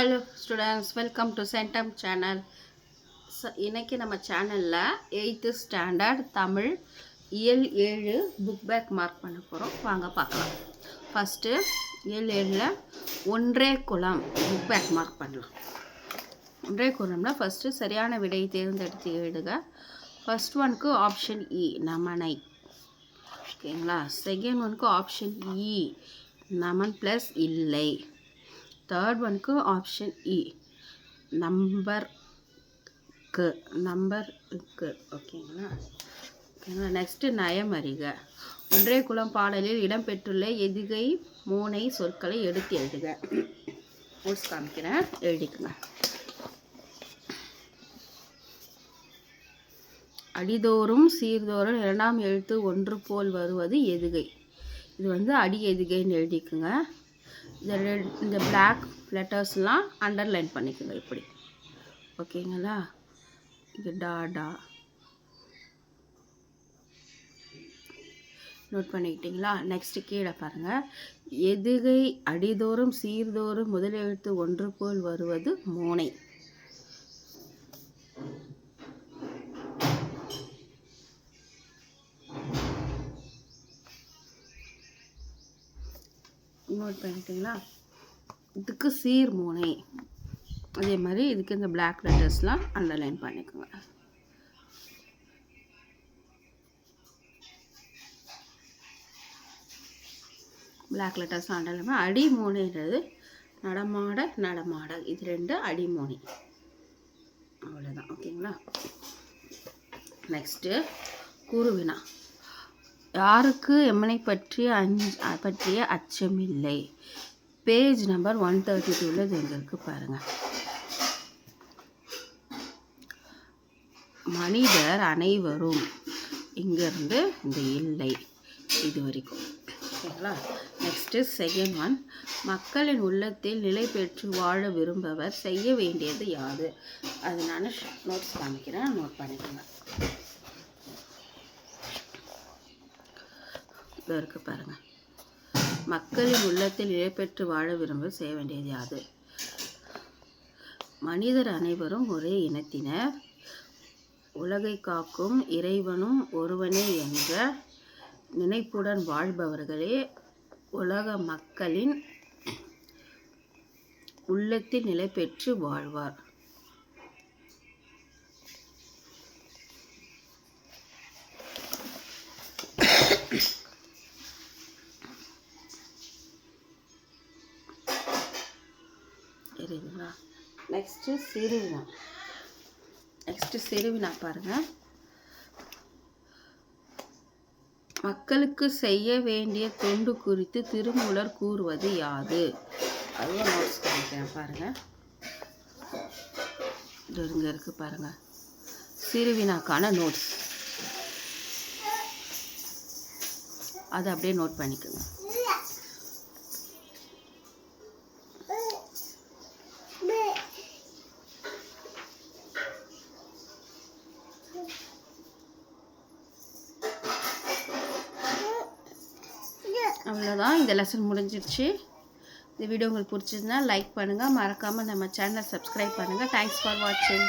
Hello students welcome to centum channel இன்றைக்கி நம்ம சேனலில் எயித்து ஸ்டாண்டர்ட் தமிழ் இயல் ஏழு புக் பேக் மார்க் பண்ண போகிறோம் வாங்க பார்க்கலாம். ஃபஸ்ட்டு இயல் ஏழில் ஒன்றே குளம் புக் பேக் மார்க் பண்ணலாம். ஒன்றே குளம்னா ஃபஸ்ட்டு சரியான விடையை தேர்ந்தெடுத்து எழுதுக. ஃபஸ்ட் ஒனுக்கு ஆப்ஷன் இ நமனை. ஓகேங்களா செகண்ட் ஒனுக்கு ஆப்ஷன் இ நமன் ப்ளஸ் இல்லை. தேர்ட் ஒனுக்கு ஆப்ஷன் இ e. நம்பர்க்கு நம்பருக்கு ஓகேங்களா ஓகேங்களா நெக்ஸ்ட்டு நயம் அறிக ஒன்றே குளம் பாடலில் இடம்பெற்றுள்ள எதுகை மூனை சொற்களை எடுத்து எழுதுக. நோட்ஸ் காமிக்கிறேன். எழுதிக்குங்க. அடிதோறும் சீர்தோறும் இரண்டாம் எழுத்து ஒன்று போல் வருவது எதுகை. இது வந்து அடி எதுகைன்னு எழுதிக்குங்க. இந்த ரெட் இந்த பிளாக் லெட்டர்ஸ்லாம் அண்டர்லைன் பண்ணிக்கோங்க இப்படி. ஓகேங்களா? இது டா டா. நோட் பண்ணிக்கிட்டிங்களா? நெக்ஸ்ட்டு கீழே பாருங்கள் எதுகை அடிதோறும் சீர்தோறும் முதலெழுத்து ஒன்று போல் வருவது மோனை. நோட் பண்ணிட்டீங்களா இதுக்கு சீர் மூனை. அதே மாதிரி இதுக்கு இந்த பிளாக் லெட்டர்ஸ்லாம் அண்டர்லைன் பண்ணிக்கோங்க. பிளாக் லெட்டர்ஸ்லாம் அண்டர்லைன் அடி மூனைன்றது நடமாட நடமாட இது ரெண்டு அடி மூனை அவ்வளோதான் ஓகேங்களா? நெக்ஸ்ட்டு குருவினா. யாருக்கு எம்மனை பற்றிய அஞ்ச பற்றிய அச்சமில்லை. பேஜ் நம்பர் ஒன் தேர்ட்டி டூவில் இது எங்கே இருக்குது பாருங்கள் மனிதர் அனைவரும் இங்கேருந்து இந்த இல்லை இது வரைக்கும். ஓகேங்களா நெக்ஸ்ட்டு செகண்ட் ஒன் மக்களின் உள்ளத்தில் நிலை பெற்று வாழ விரும்பவர் செய்ய வேண்டியது யாது? அது நான் நோட்ஸ் காமிக்கிறேன் நோட் பண்ணிக்கோங்க. இதோ இருக்குது பாருங்கள் மக்களின் உள்ளத்தில் இழைப்பெற்று வாழ விரும்ப செய்ய வேண்டியது யாது? மனிதர் அனைவரும் ஒரே இனத்தினர். உலகை காக்கும் இறைவனும் ஒருவனே என்ற நினைப்புடன் வாழ்பவர்களே உலக மக்களின் உள்ளத்தில் நிலை பெற்று வாழ்வார். சரிங்களா நெக்ஸ்ட்டு சிறுவினா. நெக்ஸ்ட்டு சிறுவினா பாருங்கள் மக்களுக்கு செய்ய வேண்டிய தொண்டு குறித்து திருமூலர் கூறுவது யாது? அதுவும் நோட்ஸ் காமிக்கிறேன் பாருங்கள் இது இங்கே இருக்குது பாருங்கள் சிறுவினாக்கான நோட்ஸ் அதை அப்படியே நோட் பண்ணிக்கோங்க. அவ்வளோதான் இந்த லெசன் முடிஞ்சிருச்சு இந்த வீடியோ உங்களுக்கு பிடிச்சிருந்தா லைக் பண்ணுங்கள் மறக்காமல் நம்ம சேனலை சப்ஸ்கிரைப் பண்ணுங்கள் தேங்க்ஸ் ஃபார் வாட்சிங்